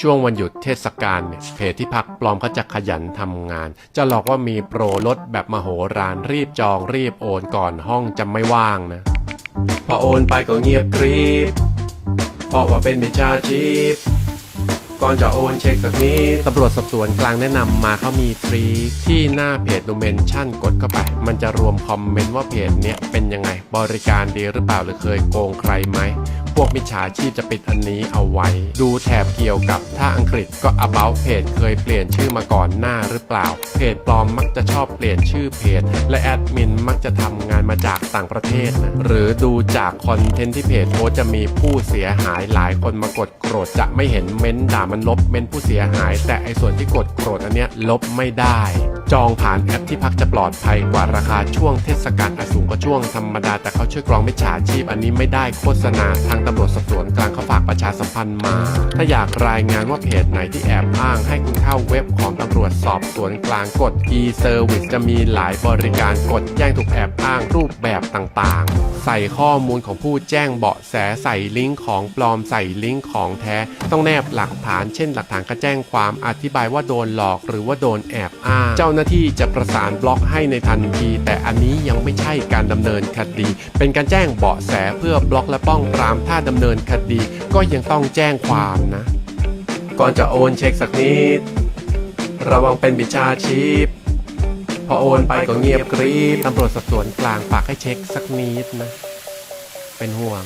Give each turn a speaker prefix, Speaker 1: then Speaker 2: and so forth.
Speaker 1: ช่วงวันหยุดเทศกาลเนี่ยเพจที่พักปลอมเขาจะขยันทำงาน จะหลอกว่ามีโปรลดแบบมโหฬารรีบจองรีบโอนก่อนห้องจะไม่ว่างนะ พอโอนไปก็เงียบกริบเพราะว่าเป็นมิจฉาชีพ ก่อนจะโอนเช็คสักนิดตำรวจสอบสวนกลางแนะนำมาเขามีทรี ที่หน้าเพจดูเมนชั่นกดเข้าไป มันจะรวมคอมเมนต์ว่าเพจเนี้ยเป็นยังไงบริการดีหรือเปล่าหรือเคยโกงใครไหม พวกมิจฉาชีพจะปิดอันนี้เอาไว้ ดูแถบเกี่ยวกับถ้าอังกฤษก็ about เพจเคยเปลี่ยนชื่อมาก่อนหน้าหรือเปล่า เพจปลอมมักจะชอบเปลี่ยนชื่อเพจ และแอดมินมักจะทำงานมาจากต่างประเทศนะหรือดูจากคอนเทนต์ที่เพจโพสจะมีผู้เสียหายหลายคนมากดโกรธจะไม่เห็นเม้นต์ด่ามันลบเม้นต์ผู้เสียหาย แต่ไอส่วนที่กดโกรธอันเนี้ยลบไม่ได้ จองผ่านแอปที่พักจะปลอดภัยกว่าราคาช่วงเทศกาลอสูงก็ช่วงธรรมดาแต่เขาช่วยกรองมิจฉาชีพอันนี้ไม่ได้โฆษณาทางตำรวจสอบสวนกลางเขาฝากประชาสัมพันธ์มา ถ้าอยากรายงานว่าเพจไหนที่แอบอ้างให้คุณเข้าเว็บของตำรวจสอบสวนกลางกด e-service จะมีหลายบริการกดแจ้งถูกแอบอ้างรูปแบบต่างๆ ใส่ข้อมูลของผู้แจ้งเบาะแสใส่ลิงก์ของปลอมใส่ลิงก์ของแท้ ต้องแนบหลักฐานเช่น หลักฐานการแจ้งความอธิบายว่าโดนหลอกหรือว่าโดนแอบอ้าง เจ้าหน้าที่จะประสานบล็อกให้ในทันที แต่อันนี้ยังไม่ใช่การดำเนินคดี เป็นการแจ้งเบาะแสเพื่อบล็อกและป้องปรามถ้าดำเนินคดีก็ยังต้องแจ้งความนะ ก่อนจะโอนเช็คสักนิด ระวังเป็นบิจฉาชีพ พอโอนไปก็เงียบกรีบตำรวจสอบสวนกลางฝากให้เช็คสักนิดนะ เป็นห่วง